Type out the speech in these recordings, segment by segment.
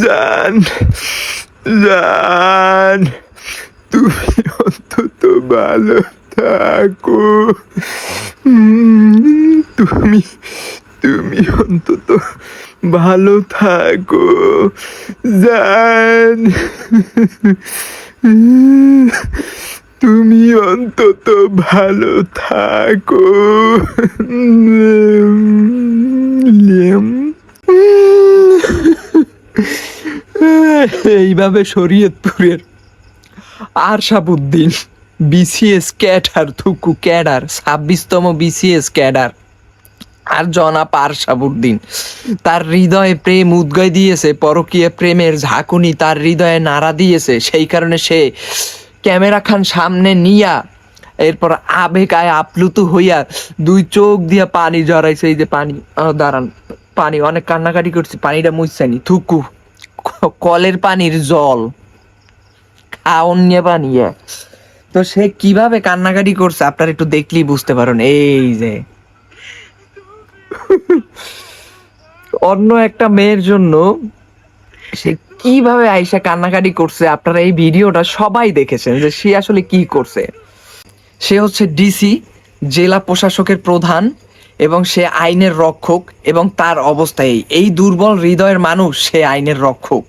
জান জান, তুমি অন্তত ভালো থাকো। তুমি তুমি অন্তত ভালো থাকো। জান, তুমি অন্তত ভালো থাকো। লিয়াম এইভাবে শরীয়তপুরের আরশাবুদ্দিন বিসিএস ক্যাডার, থুকু ক্যাডার, ছাব্বিশতম বিসিএস ক্যাডার আর জনাব আরশাবুদ্দিন। তার হৃদয়ে প্রেম উদ্গয় দিয়েছে, পরকীয় প্রেমের ঝাঁকুনি তার হৃদয়ে নাড়া দিয়েছে। সেই কারণে সে ক্যামেরা খান সামনে নিয়া এরপর আবেগায় আপ্লুত হইয়া দুই চোখ দিয়া পানি জড়াইছে। এই যে পানি দাঁড়ান, পানি, অনেক কান্নাকাটি করছে, পানিটা মুছছানি থুকু ক- কলের পানির জল। তো সে কীভাবে কান্নাকাটি করছে, আপনারা একটু দেখলেই বুঝতে পারেন। এই যে। অন্য একটা মেয়ের জন্য সে কীভাবে আইসা কান্নাকাটি করছে, আপনারা এই ভিডিওটা সবাই দেখেছেন যে সে আসলে কি করছে। সে হচ্ছে ডিসি, জেলা প্রশাসকের প্রধান। এবং সে আইনের রক্ষক এবং তার অবস্থায় এই দুর্বল হৃদয়ের মানুষ সে আইনের রক্ষক।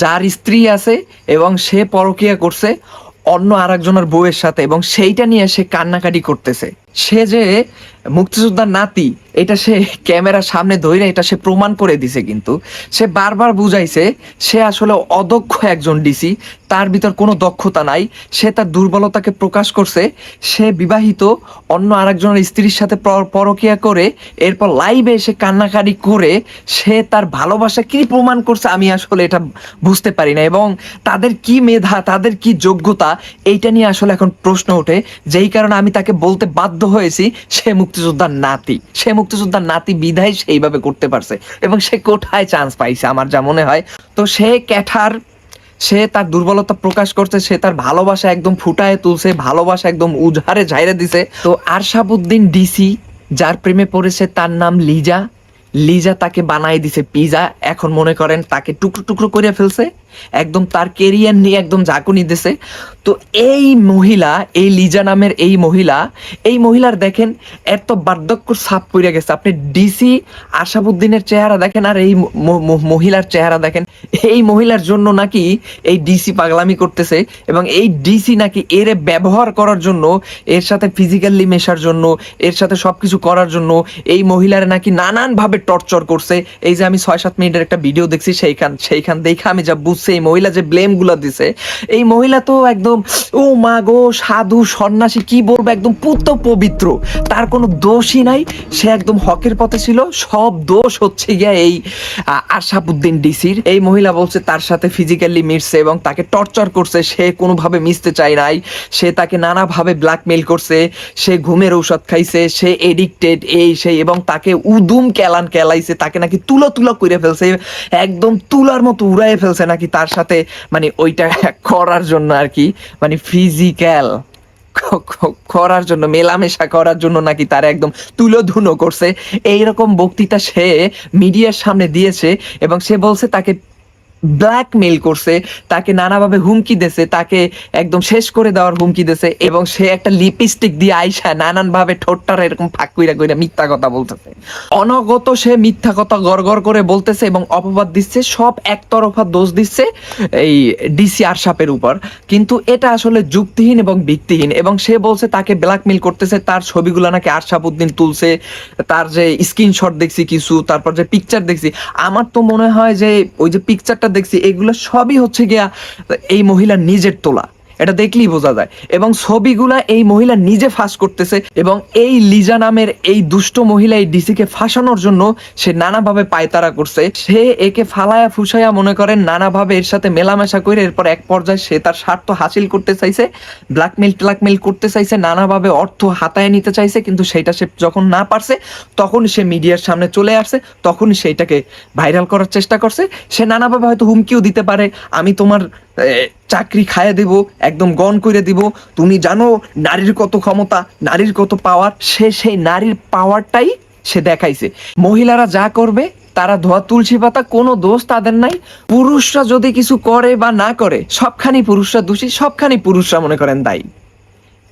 যার স্ত্রী আছে এবং সে পরকিয়া করছে অন্য আরেকজনের বউয়ের সাথে এবং সেইটা নিয়ে সে কান্নাকাটি করতেছে। সে যে মুক্তিযোদ্ধার নাতি, এটা সে ক্যামেরার সামনে ধরে এটা সে প্রমাণ করে দিছে কিন্তু। সে বারবার বুঝাইছে, সে আসলে অদক্ষ একজন ডিসি, তার ভিতর কোনো দক্ষতা নাই, সে তার দুর্বলতাকে প্রকাশ করছে, সে বিবাহিত, অন্য আরেকজনের স্ত্রীর সাথে পর- পরকিয়া করে, এরপর লাইভে এসে কান্নাকাটি করে, সে তার ভালোবাসা কি প্রমাণ করছে আমি আসলে এটা বুঝতে পারি না এবং তাদের কি মেধা, তাদের কি যোগ্যতা, এইটা নিয়ে আসলে এখন প্রশ্ন ওঠে, যেই কারণে আমি তাকে বলতে বাধ্য হয়েছি সে মুক্তিযোদ্ধার নাতি। সে মুক্তিযোদ্ধার নাতি বিধায় সেইভাবে করতে পারছে এবং সে কোথায় চান্স পাইছে আমার যা মনে হয়। তো সে ক্যাঠার, সে তার দুর্বলতা প্রকাশ করছে, সে তার ভালোবাসা একদম ফুটায় তুলছে, ভালোবাসা একদম উজাড়ে ঝাইরে দিছে। তো আরশাবুদ্দিন ডিসি যার প্রেমে পড়েছে তার নাম লিজা। লিজা তাকে বানাই দিছে পিজা, এখন মনে করেন তাকে টুকরো টুকরো করে ফেলছে। একদম তার কেরিয়ার নিয়ে একদম ঝাঁকুনি দিছে। তো এই মহিলা, এই লিজা নামের এই মহিলা, এই মহিলার দেখেন এত বার্ধক্য ছাপ পড়ে গেছে। আপনি ডিসি আশাবুদ্দিনের চেহারা দেখেন আর এই মহিলার চেহারা দেখেন। এই মহিলার জন্য নাকি এই ডিসি পাগলামি করতেছে এবং এই ডিসি নাকি এর ব্যবহার করার জন্য, এর সাথে ফিজিক্যালি মেশার জন্য, এর সাথে সবকিছু করার জন্য এই মহিলার নাকি নানান ভাবে টর্চার করছে। এই যে আমি ছয় সাত মিনিটের একটা ভিডিও দেখছি সেইখান সেইখান দেখে আমি যা বুঝছি, এই মহিলা যে ব্লেমগুলা দিছে, এই মহিলা তো একদম ও মা গো, সাধু, সন্ন্যাসী, কি বলব, একদম পুত্র পবিত্র। তার কোনো দোষই নাই, সে একদম হকের পথে ছিল, সব দোষ হচ্ছে গিয়া এই আশাবুদ্দিন ডিসির। এই মহিলা বলছে, তার সাথে ফিজিক্যালি মিশছে এবং তাকে টর্চার করছে, সে কোনোভাবে মিশতে চায় নাই, সে তাকে নানাভাবে ব্ল্যাকমেল করছে, সে ঘুমের ঔষধ খাইছে, সে এডিক্টেড এই, সেই, এবং তাকে উদুম কেলান কেলাইছে, তাকে নাকি তুলো তুলো করে ফেলছে, একদম তুলার মতো উড়াই ফেলছে নাকি তার সাথে মানে ওইটা করার জন্য আর কি। মানে ফিজিক্যাল করার জন্য, মেলামেশা করার জন্য নাকি তার একদম তুলোধুনো করছে। এইরকম বক্তৃতা সে মিডিয়ার সামনে দিয়েছে এবং সে বলছে তাকে ব্ল্যাকমেল করছে, তাকে নানাভাবে হুমকি দিয়েছে তাকে একদম শেষ করে দেওয়ার হুমকি দিয়েছে এবং সে একটা লিপস্টিক দিয়ে আইসা নানান ভাবে ঠোঁটটার এরকম ফাঁক কইরা কইরা মিথ্যা কথা বলতেছে। অনগত সে মিথ্যা কথা গড়গড় করে বলতেছে এবং অপবাদ দিচ্ছে, সব একতরফা দোষ দিচ্ছে এই ডিসি আরশাপের উপর। কিন্তু এটা আসলে যুক্তিহীন এবং ভিত্তিহীন এবং সে বলছে তাকে ব্ল্যাকমেল করতেছে, তার ছবিগুলো নাকি আরশাবুদ্দিন তুলছে, তার যে স্ক্রিনশট দেখছি কিছু, তারপর যে পিকচার দেখছি, আমার তো মনে হয় যে ওই যে পিকচারটা দেখছি এগুলো সবই হচ্ছে গিয়া এই মহিলা নিজের তোলা। এটা দেখলেই বোঝা যায়। এবং ছবিগুলা এই মহিলা নিজে ফাঁস করতেছে এবং এই লিজা নামের এই দুষ্ট মহিলা এই ডিসিকে ফাঁসানোর জন্য সে নানাভাবে পায়তারা করছে। সে একে ফালায়া ফুসায়া মনে করেন, নানাভাবে এর সাথে মেলামেশা করে এরপর এক পর্যায়ে সে তার স্বার্থ হাসিল করতে চাইছে ব্ল্যাকমেল ট্ল্যাকমেল করতে চাইছে, নানাভাবে অর্থ হাতায় নিতে চাইছে, কিন্তু সেটা সে যখন না পারছে, তখন সে মিডিয়ার সামনে চলে আসছে, তখন সেইটাকে ভাইরাল করার চেষ্টা করছে। সে নানাভাবে হয়তো হুমকিও দিতে পারে, আমি তোমার চাকরি খাইয়ে দিব, একদম গন করে দিব। তুমি জানো নারীর কত ক্ষমতা, নারীর কত পাওয়ার সে সেই নারীর পাওয়ারটাই সে দেখাইছে। মহিলারা যা করবে, তারা ধোয়া তুলসী পাতা, কোনো দোষ তাদের নাই। পুরুষরা যদি কিছু করে বা না করে, সবখানি পুরুষরা দোষী, সবখানি পুরুষরা মনে করেন দায়ী।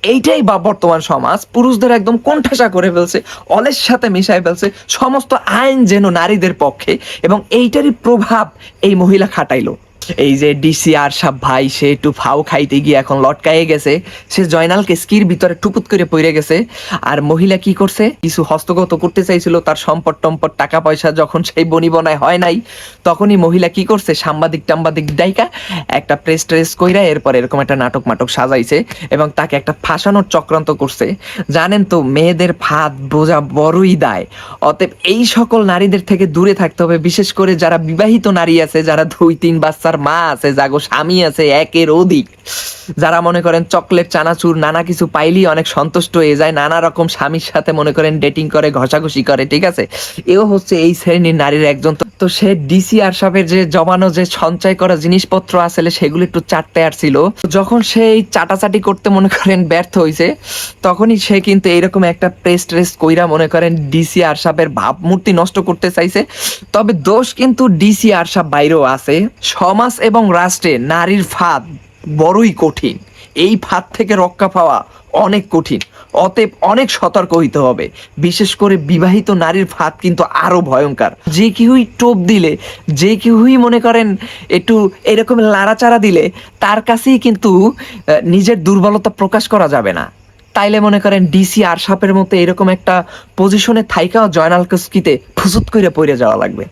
এইটাই বা বর্তমান সমাজ, পুরুষদের একদম কোণঠাসা করে ফেলছে, অলের সাথে মিশাই ফেলছে, সমস্ত আইন যেন নারীদের পক্ষে। এবং এইটারই প্রভাব এই মহিলা খাটাইলো। এই যে ডিসি আর সাহ ভাই, সে একটু ফাও খাইতে গিয়ে এখন লটকায়ে গেছে। সে জয়নালকে স্কির ভিতরে টুপুত করে পড়ে গেছে। আর মহিলা কি করছে? কিছু হস্তগত করতে চাইছিল, তার সম্পদ টম্পদ, টাকা পয়সা যখন সেই বনিবনায় হয় নাই, তখনই মহিলা কি করছে? সাংবাদিক টাম্বাদিক ডাইকা একটা প্রেস ট্রেস কইরা এরপর এরকম একটা নাটক মাটক সাজাইছে এবং তাকে একটা ফাঁসানোর চক্রান্ত করছে। জানেন তো, মেয়েদের ফাঁদ বোঝা বড়ই দায়। অতএব এই সকল নারীদের থেকে দূরে থাকতে হবে, বিশেষ করে যারা বিবাহিত নারী আছে, যারা দুই, তিন বাচ্চার মা আছে, জাগো, স্বামী আছে, একের অধিক। যারা মনে করেন চকলেট, চানাচুর, নানা কিছু পাইলেই অনেক সন্তুষ্ট হয়ে যায়, নানা রকম স্বামীর সাথে মনে করেন ডেটিং করে, ঘষাঘষি করে, ঠিক আছে? এও হচ্ছে এই শ্রেণির নারীর একজন তো- সে ডিসি আরশাফের যে জমানো যে সঞ্চয় করা জিনিসপত্র আসলে সেগুলো একটু চাটতে আর ছিল যখন সে এই চাটাচাটি করতে মনে করেন ব্যর্থ হয়েছে তখনই সে কিন্তু এইরকম একটা প্রেস ট্রেস কইরা মনে করেন ডিসি আরশাফের ভাবমূর্তি নষ্ট করতে চাইছে। তবে দোষ কিন্তু ডিসি আরশাফ বাইরেও আছে। সমাজ এবং রাষ্ট্রে নারীর ফাঁদ বড়ই কঠিন। এই ফাঁদ থেকে রক্ষা পাওয়া অনেক কঠিন। অতএব অনেক সতর্ক হইতে হবে। বিশেষ করে বিবাহিত নারীর ফাঁদ কিন্তু আরও ভয়ঙ্কর। যে কেউই টোপ দিলে, যে কেউই মনে করেন একটু এরকম লাড়াচাড়া দিলে, তার কাছেই কিন্তু নিজের দুর্বলতা প্রকাশ করা যাবে না। তাইলে মনে করেন ডিসি আর সাপের মতো এরকম একটা পজিশনে থাইকাও জয়নাল কস্কিতে ফুসুত করে পড়ে যাওয়া লাগবে।